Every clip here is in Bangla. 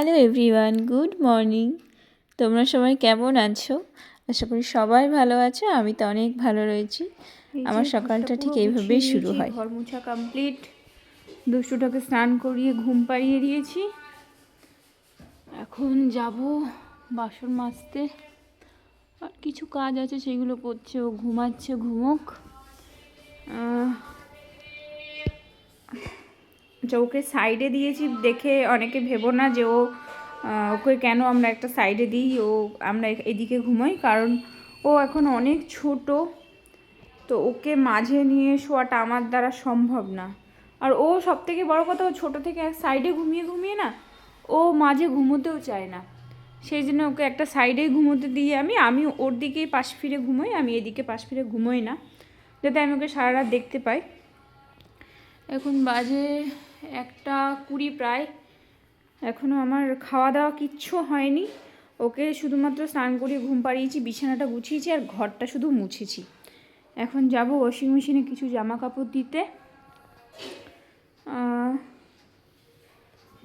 হ্যালো এভরিওয়ান গুড মর্নিং তোমরা সবাই কেমন আছো? আশা করি সবাই ভালো আছো আমি তো অনেক ভালো রয়েছি। আমার সকালটা ঠিক এইভাবেই শুরু হয়। ঘর মোছা কমপ্লিট দুষ্টুটাকে স্নান করিয়ে ঘুম পাড়িয়ে দিয়েছি। এখন যাব বাসন মাজতে। আর কিছু কাজ আছে সেগুলো করছে ও ঘুমাচ্ছে ঘুমোক। ওকে সাইডে দিয়েছি দেখে অনেকে ভেবো না যে ও ওকে কেন আমরা একটা সাইডে দিই, ও আমরা এদিকে ঘুমাই, কারণ ও এখন অনেক ছোট। তো ওকে মাঝে নিয়ে শোয়াটা আমার দ্বারা সম্ভব না। আর ও সব থেকে বড়ো কথা, ও ছোটো থেকে এক সাইডে ঘুমিয়ে ঘুমিয়ে না, ও মাঝে ঘুমোতেও চায় না। সেই জন্য ওকে একটা সাইডেই ঘুমোতে দিয়ে আমি আমি ওর দিকেই পাশ ফিরে ঘুমোই, আমি এদিকে পাশ ফিরে ঘুমোই না, যাতে আমি ওকে সারা রাত দেখতে পাই। এখন বাজে একটা কুড়ি প্রায়। এখনও আমার খাওয়া দাওয়া কিচ্ছু হয়নি। ওকে শুধুমাত্র স্নান করিয়ে ঘুম পাড়িয়েছি, বিছানাটা গুছিয়েছি আর ঘরটা শুধু মুছেছি। এখন যাব ওয়াশিং মেশিনে কিছু জামা কাপড় দিতে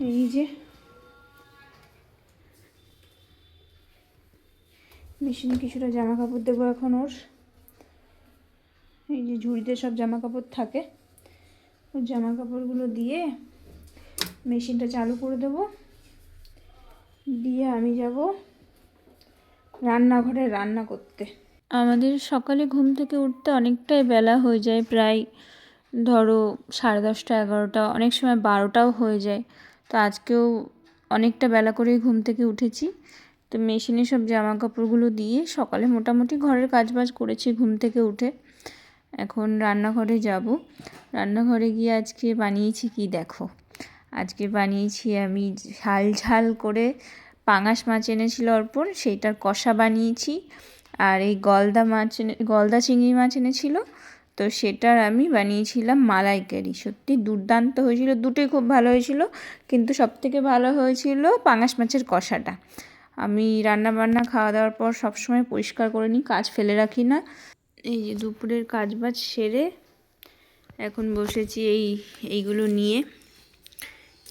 এই যে মেশিনে কিছুটা জামা কাপড় দেবো এখন ওর। এই যে ঝুড়িতে সব জামা কাপড় থাকে। ওর জামা কাপড়গুলো দিয়ে মেশিনটা চালু করে দেবো। দিয়ে আমি যাব রান্নাঘরে রান্না করতে। আমাদের সকালে ঘুম থেকে উঠতে অনেকটাই বেলা হয়ে যায়, প্রায় ধরো সাড়ে দশটা, এগারোটা, অনেক সময় বারোটাও হয়ে যায়। তো আজকেও অনেকটা বেলা করেই ঘুম থেকে উঠেছি। তো মেশিনে সব জামা কাপড়গুলো দিয়ে সকালে মোটামুটি ঘরের কাজবাজ করেছি ঘুম থেকে উঠে। এখন রান্নাঘরে যাব। রান্নাঘরে গিয়ে আজকে বানিয়েছি কি দেখো? আজকে বানিয়েছি আমি ঝাল ঝাল করে পাঙাশ মাছ এনেছিল অর্পণ, সেইটার কষা বানিয়েছি। আর এই গলদা মাছ এনে, গলদা চিংড়ি মাছ এনেছিল, তো সেটার আমি বানিয়েছিলাম মালাইকারি সত্যি দুর্দান্ত হয়েছিল দুটোই খুব ভালো হয়েছিল, কিন্তু সবথেকে ভালো হয়েছিল পাঙাশ মাছের কষাটা। আমি রান্না বান্না খাওয়া দাওয়ার পর সবসময় পরিষ্কার করে নিই, কাজ ফেলে রাখি না। এই যে দুপুরের কাজ বাজ সেরে এখন বসেছি এই, এইগুলো নিয়ে।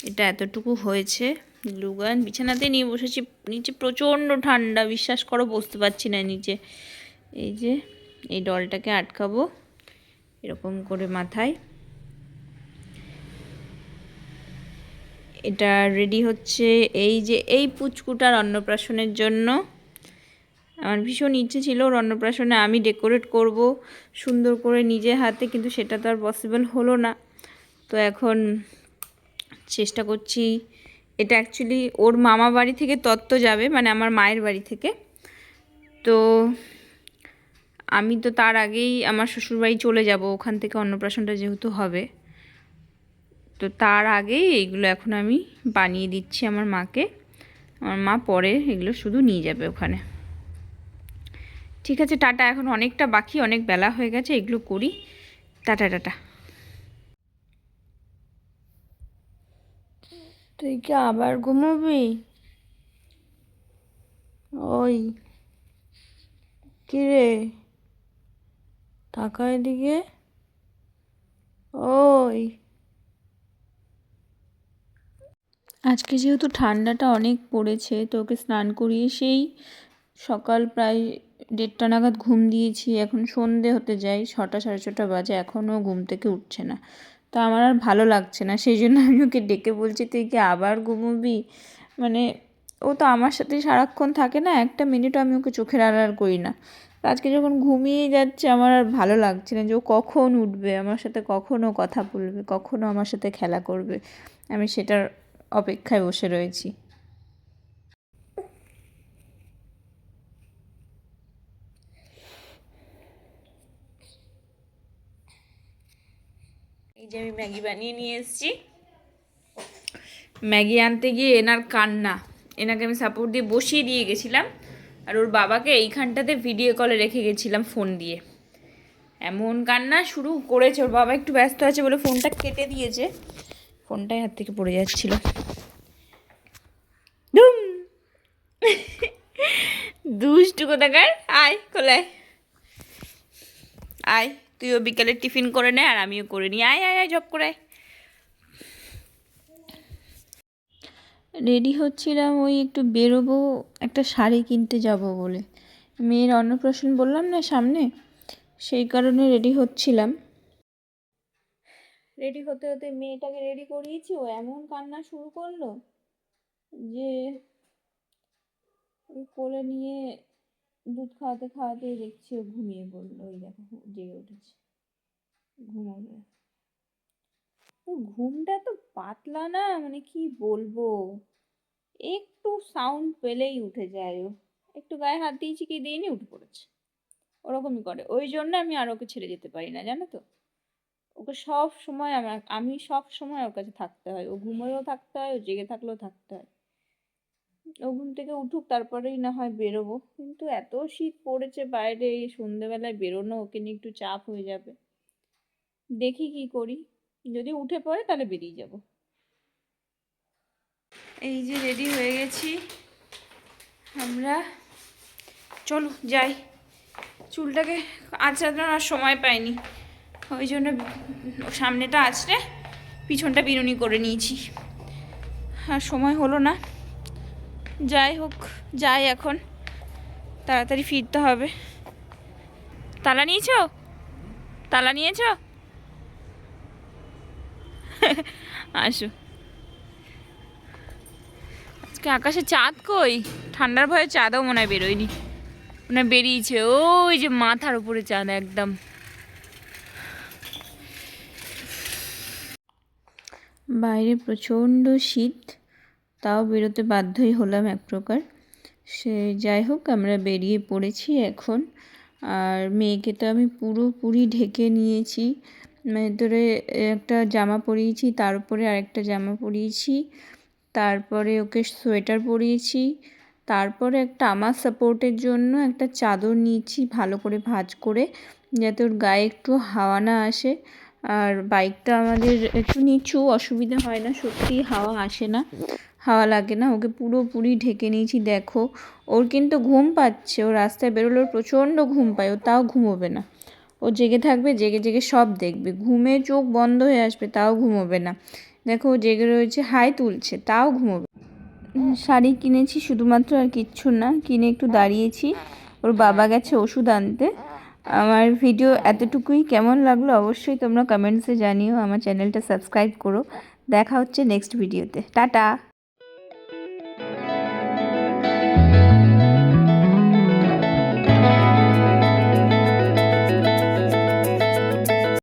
এটা এতটুকু হয়েছে। লুগান বিছানাতে নিয়ে বসেছি। নিচে প্রচণ্ড ঠান্ডা, বিশ্বাস করো বসতে পারছি না নিচে। এই যে, এই ডলটাকে আটকাবো এরকম করে মাথায়। এটা রেডি হচ্ছে এই যে, এই পুচকুটার অন্নপ্রাশনের জন্য। আমার ভীষণ ইচ্ছে ছিল ওর অন্নপ্রাশনে আমি ডেকোরেট করব সুন্দর করে নিজে হাতে, কিন্তু সেটা তো আর পসিবল হলো না। তো এখন চেষ্টা করছি, এটা অ্যাকচুয়ালি ওর মামা বাড়ি থেকে তত্ত্ব যাবে মানে আমার মায়ের বাড়ি থেকে। তো আমি তো তার আগেই আমার শ্বশুরবাড়ি চলে যাব, ওখান থেকে অন্নপ্রাশনটা যেহেতু হবে। তো তার আগেই এইগুলো এখন আমি বানিয়ে দিচ্ছি আমার মাকে। আমার মা পরে এগুলো শুধু নিয়ে যাবে ওখানে। ঠিক আছে টাটা। এখন অনেকটা বাকি অনেক বেলা হয়ে গেছে এগুলো করি। Tata tata. তুই কি আবার ঘুমোবি? ওই কিরে? টাকা এদিকে। ওই। আজকে যেহেতু ঠান্ডাটা অনেক পড়েছে তো ওকে স্নান করিয়ে সেই সকাল প্রায় দেড়টা নাগাদ ঘুম দিয়েছি, এখন সন্ধে হতে যাই, ছটা সাড়ে ছটা বাজে, এখনও ঘুম থেকে উঠছে না। তো আমার আর ভালো লাগছে না, সেই জন্য আমি ওকে ডেকে বলছি, তুই কি আবার ঘুমোবি? মানে ও তো আমার সাথে সারাক্ষণ থাকে না, একটা মিনিটও আমি ওকে চোখের আড়াল করি না। আজকে যখন ঘুমিয়ে যাচ্ছে, আমার আর ভালো লাগছে না যে ও কখন উঠবে, আমার সাথে কখনও কথা বলবে কখনও আমার সাথে খেলা করবে। আমি সেটার অপেক্ষায় বসে রয়েছি। এই যে আমি ম্যাগি বানিয়ে নিয়ে এসেছি। ম্যাগি আনতে গিয়ে এনার কান্না। এনাকে আমি সাপোর্ট দিয়ে বসিয়ে দিয়ে গেছিলাম। আর ওর বাবাকে এইখানটাতে ভিডিও কলে রেখে গেছিলাম ফোন দিয়ে। এমন কান্না শুরু করেছে। ওর বাবা একটু ব্যস্ত আছে বলে ফোনটা কেটে দিয়েছে। ফোনটাই হাত থেকে পড়ে যাচ্ছিল। ধুম! দুষ্টু কোথাকার? আয় কোলায়। আয়। তুইও বিকালে টিফিন করে নে আর আমিও করে নিই। আয় আয় আয় জব করে রেডি হচ্ছিলাম, ওই একটু বেরোবো, একটা শাড়ি কিনতে যাব বলে। মেয়ের অন্নপ্রাশন বললাম না সামনে, সেই কারণে রেডি হচ্ছিলাম। রেডি হতে হতে মেয়েটাকে রেডি করিয়েছি, ও এমন কান্না শুরু করল যে কোলে নিয়ে দুধ খাওয়াতে খাওয়াতেই দেখছি ও ঘুমিয়ে পড়ল, ওই দেখো জেগে উঠেছে, ঘুমাবে। ঘুমটা তো পাতলা না মানে কি বলব? একটু সাউন্ড পেলেই উঠে যায় ও। একটু গায়ে হাত দিয়েছি কি দিইনি, উঠে পড়েছে। ওরকমই করে, ওই জন্য আমি আর ওকে ছেড়ে যেতে পারি না, জানো তো? ওকে সব সময় আমার আমি সব সময় ওর কাছে থাকতে হয়, ও ঘুমোলেও থাকতে হয়, ও জেগে থাকলেও থাকতে হয়। ও ঘুম থেকে উঠুক, তারপরেই না হয় বেরোবো। কিন্তু এত শীত পড়েছে বাইরে, এই সন্ধেবেলায় বেরোনো ওকে নিয়ে একটু চাপ হয়ে যাবে। দেখি কি করি। যদি উঠে পড়ে তাহলে বেরিয়ে যাব। এই যে রেডি হয়ে গেছি। আমরা চলো যাই। চুলটাকে আঁচড়ানোর আর সময় পাইনি। ওই জন্য সামনেটা আঁচড়ে পিছনটা বিনুনি করে নিয়েছি। আর সময় হলো না। যাই হোক, যাই এখন। তাড়াতাড়ি ফিরতে হবে। তালা নিয়েছো? তালা নিয়েছো? আসো। আজকে আকাশে চাঁদ কই? ঠান্ডার ভয়ে চাঁদও মনে হয় বেরোয়নি। মনে হয় বেরিয়েছে। ওই যে মাথার উপরে চাঁদ একদম। বাইরে প্রচণ্ড শীত। তাও বেরোতে বাধ্যই হলাম এক প্রকার। সে যাই হোক, আমরা বেরিয়ে পড়েছি এখন। আর মেয়েকে তো আমি পুরোপুরি ঢেকে নিয়েছি। ভেতরে একটা জামা পরিয়েছি, তার উপরে আরেকটা জামা পরিয়েছি, তারপরে ওকে সোয়েটার পরিয়েছি, তারপরে একটা আমার সাপোর্টের জন্য একটা চাদর নিয়েছি ভালো করে ভাজ করে, যাতে ওর গায়ে একটু হাওয়া না আসে। আর বাইকটা আমাদের একটু নিচু, অসুবিধা হয় না সত্যি হাওয়া আসে না। হাওয়া লাগে না, ওকে পুরোপুরি ঢেকে নিয়েছি, দেখো। ওর কিন্তু ঘুম পাচ্ছে, ও রাস্তায় বেরোলে প্রচণ্ড ঘুম পায়, ও তাও ঘুমোবে না। ও জেগে থাকবে, জেগে জেগে সব দেখবে, ঘুমে চোখ বন্ধ হয়ে আসবে, তাও ঘুমোবে না। দেখো, ও জেগে রয়েছে, হাই তুলছে, তাও ঘুমোবে শাড়ি কিনেছি শুধুমাত্র আর কিচ্ছু না, কিনে একটু দাঁড়িয়েছি, ওর বাবা গেছে ওষুধ আনতে। আমার ভিডিও এতটুকুই, কেমন লাগল অবশ্যই তোমরা কমেন্টসে জানিও, আমার চ্যানেলটা সাবস্ক্রাইব করো। দেখা হচ্ছে নেক্সট ভিডিওতে টাটা!